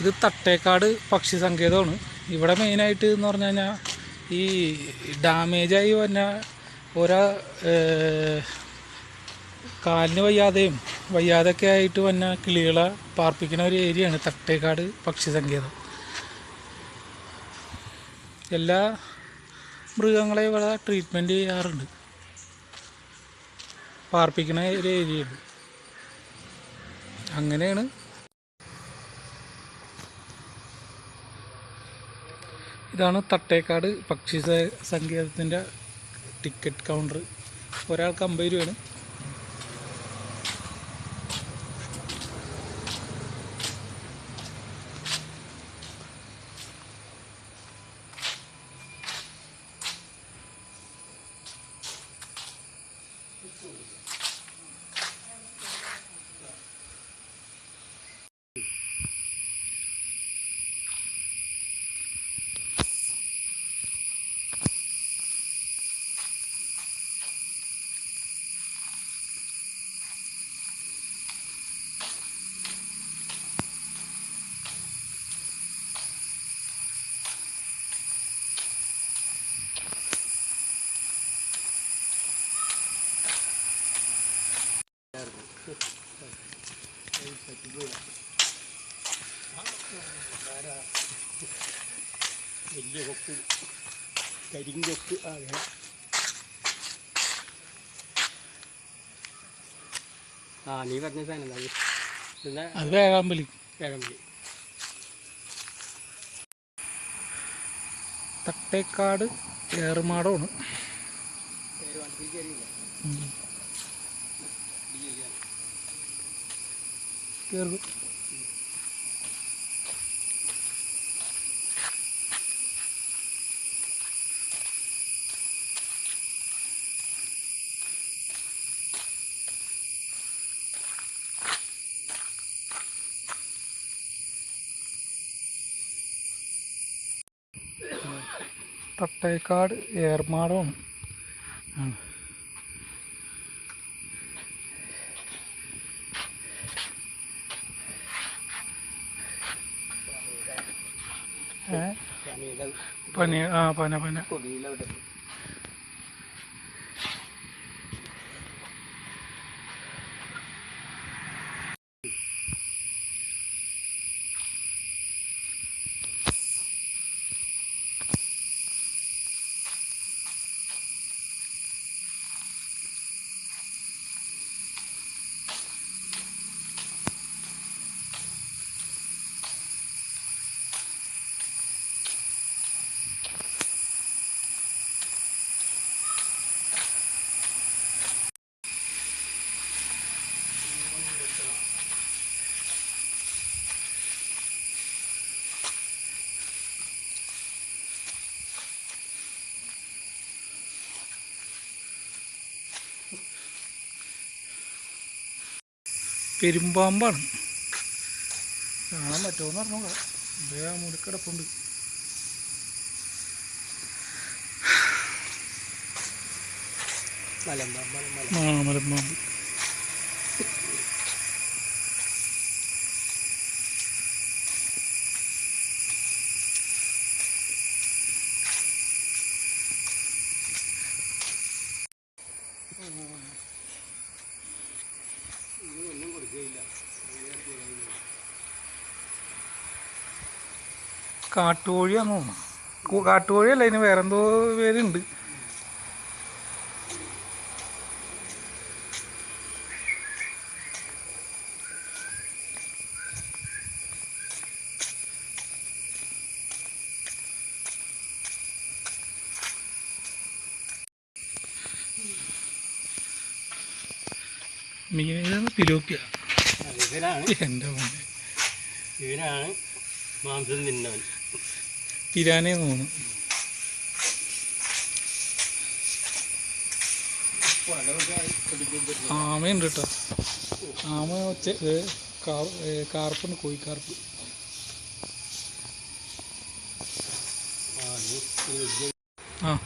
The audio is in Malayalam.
ഇത് തട്ടേക്കാട് പക്ഷി സങ്കേതമാണ്. ഇവിടെ മെയിനായിട്ട് എന്ന് പറഞ്ഞു കഴിഞ്ഞാൽ ഈ ഡാമേജായി വന്ന ഓരോ കാലിന് വയ്യാതെയും വയ്യാതൊക്കെ ആയിട്ട് വന്ന കിളികളെ പാർപ്പിക്കുന്ന ഒരു ഏരിയയാണ് തട്ടേക്കാട് പക്ഷി സങ്കേതം. എല്ലാ മൃഗങ്ങളെ ഇവിടെ ട്രീറ്റ്മെന്റ് ചെയ്യാറുണ്ട്. പാർപ്പിക്കുന്ന ഒരു ഏരിയയുണ്ട് അങ്ങനെയാണ് ഇതാണ് തട്ടേക്കാട് പക്ഷി സങ്കേതത്തിന്റെ ടിക്കറ്റ് കൗണ്ടർ ഒരാൾക്ക് അമ്പത് രൂപയാണ്. വലിയ കൊക്ക്. കരിങ്കൊക്ക് അങ്ങനെ ആ നീ പറഞ്ഞ സാധനം അത് വേഴാമ്പലി കിഴമ്പി തട്ടേക്കാട് ഏറുമാടമാണ്. കയറുക തട്ടേക്കാട് ഏർമാടമാണ്. പനി ആ പന പന. പെരുമ്പാമ്പാണ്. കാണാൻ പറ്റുമെന്ന് പറഞ്ഞോളാം ഇതേ മുടിക്കിടപ്പുണ്ട്. മലമ്പാമ്പ്. ആ മലമ്പാമ്പ്. കാട്ടുകോഴിയാന്ന് തോന്നുന്നു കാട്ടുകോഴിയല്ല അതിന് വേറെന്തോ പേരുണ്ട്. മീൻ പിലോപ്പിയ ഇവനാണ് എന്റെ മോനെ. ഇവനാണ് മാംസം തിന്നവൻ പിരാനേ തോന്നുന്നു ആമയുണ്ട് കേട്ടോ. ആമ ഒച്ച കാർപ്പുണ്ട് കോഴിക്കാർപ്പ്. ആ.